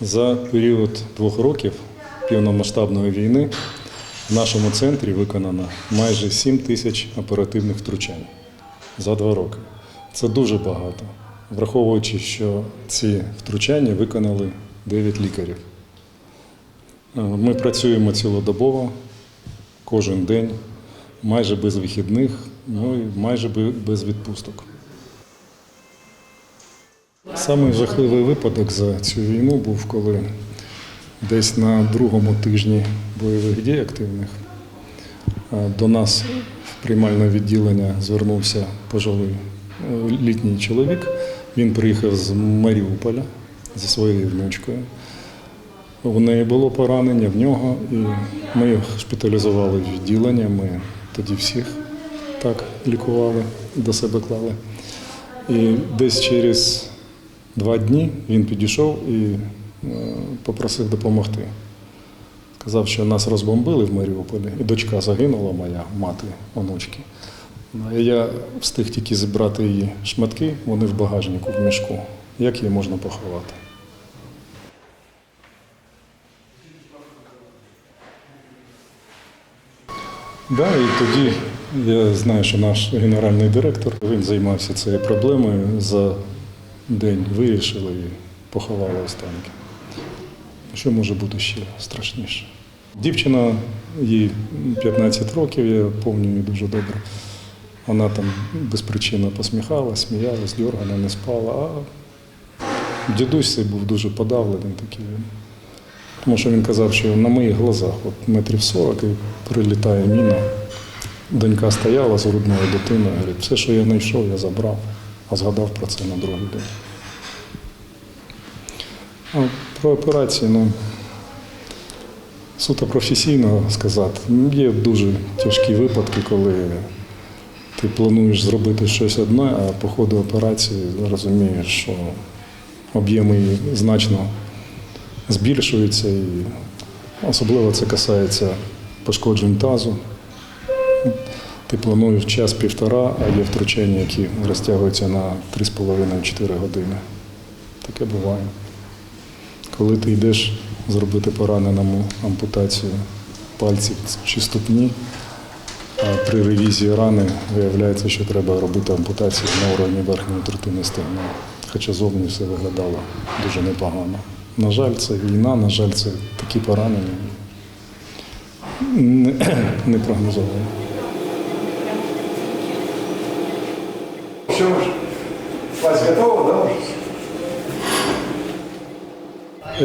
За період двох років повномасштабної війни в нашому центрі виконано майже 7 тисяч оперативних втручань за два роки. Це дуже багато, враховуючи, що ці втручання виконали 9 лікарів. Е, Ми працюємо цілодобово, кожен день, майже без вихідних, ну і майже без відпусток. Самий жахливий випадок за цю війну був, коли десь на другому тижні бойових дій активних до нас в приймальне відділення звернувся пожилий е, літній чоловік. Він приїхав з Маріуполя зі своєю внучкою. У неї було поранення в нього, і ми їх шпиталізували в відділення. Ми тоді всіх так лікували, до себе клали. І десь через два дні він підійшов і е, попросив допомогти. Сказав, що нас розбомбили в Маріуполі, і дочка загинула, моя мати онучки. Ну, Я встиг тільки зібрати її шматки, вони в багажнику в мішку. Як її можна поховати? Да, і тоді я знаю, що наш генеральний директор він займався цією проблемою. За день вирішили і поховали останки. Що може бути ще страшніше? Дівчина, їй 15 років, я її дуже добре. Вона там без причини посміхалась, сміялась, дьоргана, не спала. А дідусь цей був дуже подавлений такий. Тому що він казав, що на моїх глазах, от метрів 40 і прилітає міна. Донька стояла з грудною дитиною, говорить, все, що я знайшов, я забрав, а згадав про це на другий день. Про операції, ну, суто професійно сказати, ну, є дуже тяжкі випадки, коли ти плануєш зробити щось одне, а по ходу операції розумієш, що об'єми значно збільшуються, і особливо це касається пошкоджень тазу. Ти плануєш час-півтора, а є втручання, які розтягуються на 3,5-4 години. Таке буває. Коли ти йдеш зробити пораненому ампутацію пальців чи ступні, а при ревізії рани виявляється, що треба робити ампутацію на уровні верхньої третини стегна. Хоча зовні все виглядало дуже непогано. На жаль, це війна, на жаль, це такі поранення. Не, не прогнозовано. Все уже. Власть готова, да?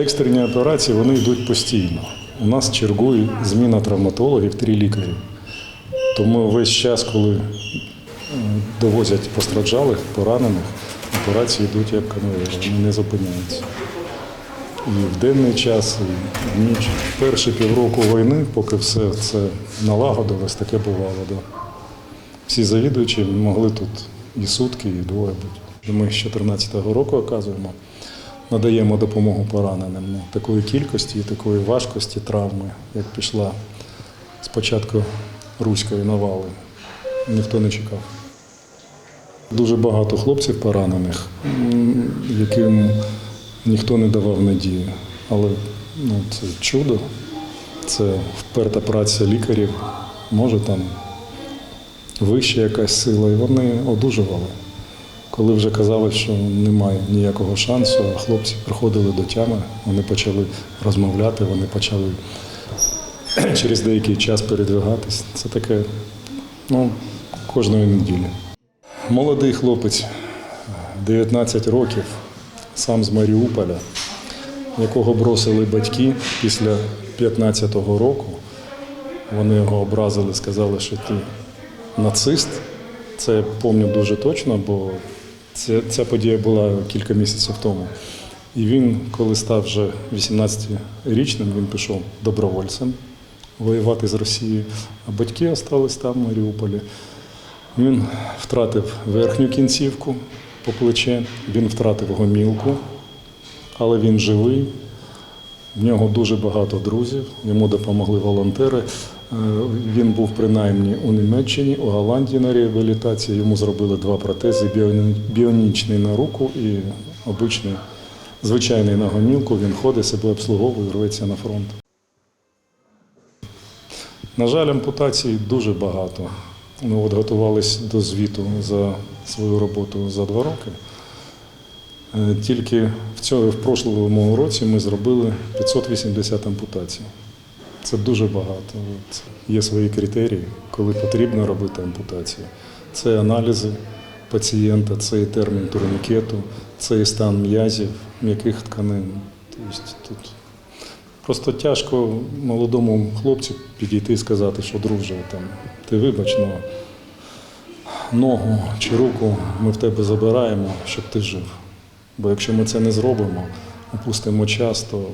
Екстрені операції вони йдуть постійно. У нас чергує зміна травматологів, три лікарі. Тому весь час, коли довозять постраждалих, поранених, операції йдуть як конвейер, вони не зупиняються. І в денний час, і в ніч. Перші півроку війни, поки все це налагодилось, таке бувало. Да. Всі завідуючі могли тут і сутки, і двоє бути. Ми з 2014 року оказуємо, надаємо допомогу пораненим. Ну, такої кількості і такої важкості травми, як пішла спочатку руської навали, ніхто не чекав. Дуже багато хлопців поранених, яким ніхто не давав надії. Але ну, це чудо, це вперта праця лікарів, може там вища якась сила, і вони одужували. Коли вже казали, що немає ніякого шансу, а хлопці приходили до тями, вони почали розмовляти, вони почали через деякий час передвигатись. Це таке ну, кожної неділі. Молодий хлопець, 19 років, сам з Маріуполя, якого бросили батьки після 15-го року. Вони його образили, сказали, що ти нацист. Це пам'ятаю дуже точно, бо ця, ця подія була кілька місяців тому. І він, коли став вже 18-річним, він пішов добровольцем воювати з Росією, а батьки залишились там, в Маріуполі. Він втратив верхню кінцівку по плече, він втратив гомілку, але він живий. В нього дуже багато друзів, йому допомогли волонтери. Він був принаймні у Німеччині, у Голландії на реабілітації. Йому зробили два протези: біонічний на руку і обичний, звичайний на гомілку. Він ходить, себе обслуговує, рветься на фронт. На жаль, ампутацій дуже багато. Ми от готувалися до звіту за свою роботу за два роки. Е, Тільки в цьому в прошлому році ми зробили 580 ампутацій. Це дуже багато. Є свої критерії, коли потрібно робити ампутацію. Це аналізи пацієнта, це і термін турнікету, це і стан м'язів, м'яких тканин. Тобто тут просто тяжко молодому хлопцю підійти і сказати, що друже, там, ти вибач, но ногу чи руку ми в тебе забираємо, щоб ти жив. Бо якщо ми це не зробимо, упустимо час, то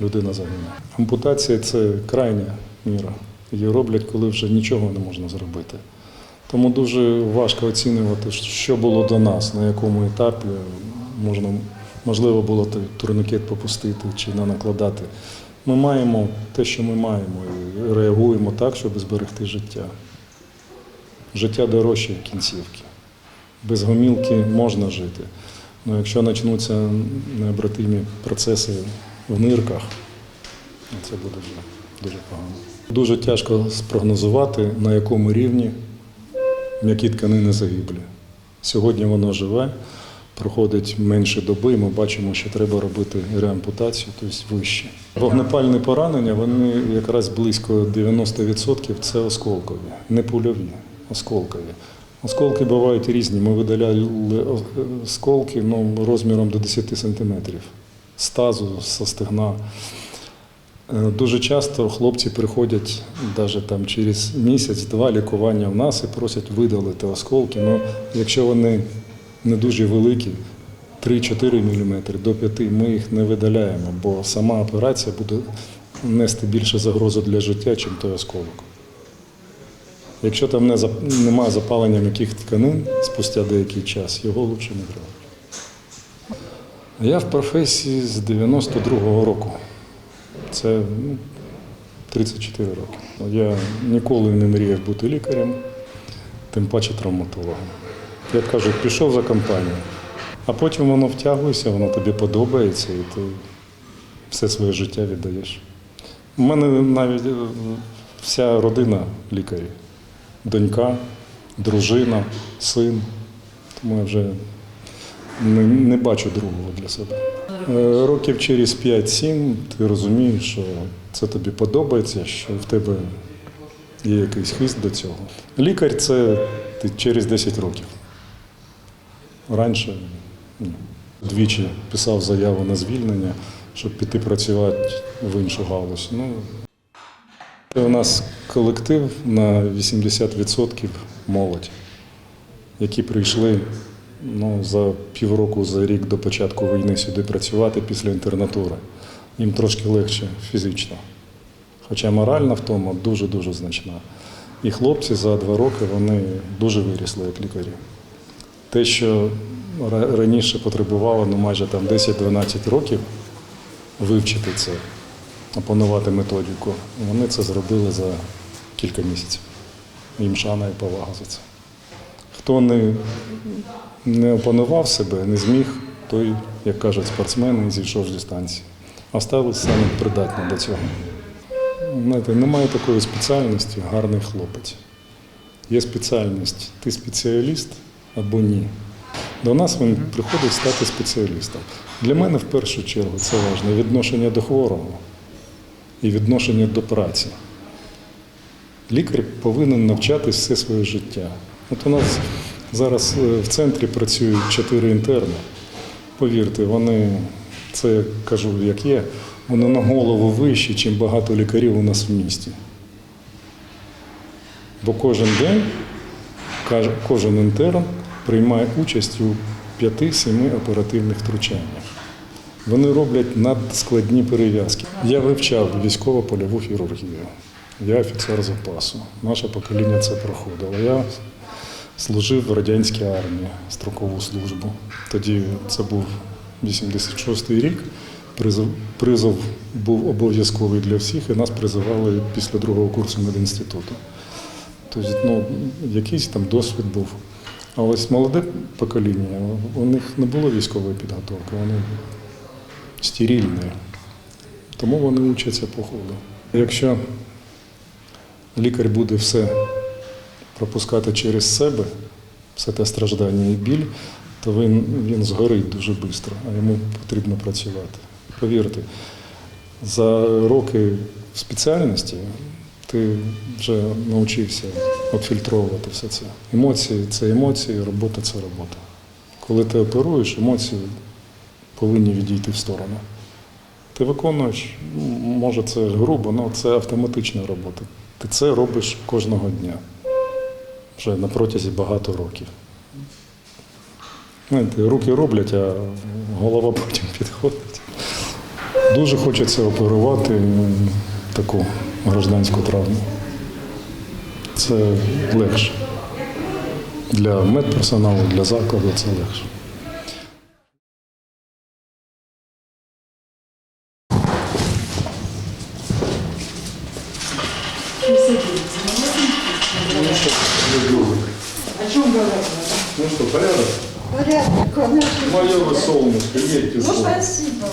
людина загине. Ампутація це крайня міра. Її роблять, коли вже нічого не можна зробити. Тому дуже важко оцінювати, що було до нас, на якому етапі можна, можливо було той турникет попустити чи не накладати. Ми маємо те, що ми маємо, і реагуємо так, щоб зберегти життя. Життя дорожче кінцівки. Без гомілки можна жити. Ну, якщо почнуться необратимі процеси в нирках, це буде вже дуже погано. Дуже тяжко спрогнозувати, на якому рівні м'які тканини загиблі. Сьогодні воно живе, проходить менше доби, і ми бачимо, що треба робити реампутацію, тобто вище. Вогнепальні поранення, вони якраз близько 90% це осколкові, не пульові, осколкові. Осколки бувають різні. Ми видаляли осколки ну, розміром до 10 сантиметрів з тазу, зі стегна. Е, Дуже часто хлопці приходять навіть там через місяць-два лікування в нас і просять видалити осколки. Ну, якщо вони не дуже великі, 3-4 мм до 5 ми їх не видаляємо, бо сама операція буде нести більше загрозу для життя, ніж той осколок. Якщо там не немає запалення м'яких тканин спустя деякий час, його краще не брати. Я в професії з 92-го року. Це ну, 34 роки. Я ніколи не мріяв бути лікарем, тим паче травматологом. Як кажуть, пішов за компанію, а потім воно втягується, воно тобі подобається, і ти все своє життя віддаєш. У мене навіть е, вся родина лікарі. Донька, дружина, син. Тому я вже не, не бачу другого для себе. Е, Років через 5-7 ти розумієш, що це тобі подобається, що в тебе є якийсь хист до цього. Лікар це ти через 10 років. Раніше. Двічі писав заяву на звільнення, щоб піти працювати в іншу галузь. Ну, у нас колектив на 80% молодь, які прийшли ну, за півроку, за рік до початку війни сюди працювати після інтернатури. Їм трошки легше фізично. Хоча моральна втома дуже-дуже значна. І хлопці за два роки вони дуже вирісли як лікарі. Те, що раніше потребувало ну, майже там 10-12 років вивчити це, опанувати методику, вони це зробили за кілька місяців. Їм шана і повага за це. Хто не, не опанував себе, не зміг, той, як кажуть спортсмени, зійшов з дистанції. А стали саме придатні до цього. Знаєте, немає такої спеціальності гарний хлопець. Є спеціальність ти спеціаліст або ні. До нас він приходить стати спеціалістом. Для мене в першу чергу це важливо відношення до хворого і відношення до праці. Лікар повинен навчатись все своє життя. От у нас зараз е, в центрі працюють чотири інтерни. Повірте, вони, це я кажу, як є, вони на голову вищі, ніж багато лікарів у нас в місті. Бо кожен день кожен інтерн приймає участь у 5-7 оперативних втручаннях. Вони роблять надскладні перев'язки. Я вивчав військово-польову хірургію. Я офіцер запасу. Наше покоління це проходило. Я служив в радянській армії строкову службу. Тоді це був 86-й рік. Призов, призов був обов'язковий для всіх, і нас призивали після другого курсу медінституту. Тобто, ну, якийсь там досвід був. А ось молоде покоління, у них не було військової підготовки, вони стерильні. Тому вони учаться по ходу. Якщо лікар буде все пропускати через себе, все те страждання і біль, то він, він згорить дуже швидко, а йому потрібно працювати. Повірте, за роки спеціальності ти вже навчився відфільтровувати все це. Емоції це емоції, робота це робота. Коли ти оперуєш, емоції повинні відійти в сторону. Ти виконуєш, може це грубо, але це автоматична робота. Ти це робиш кожного дня, вже на протязі багато років. Знаєте, руки роблять, а голова потім підходить. Дуже хочеться оперувати таку гражданську травму. Це легше. Для медперсоналу, для закладу це легше. О чем говорят? Ну что, порядок? Порядок, конечно. Мое солнышко, едьте Ну, спасибо.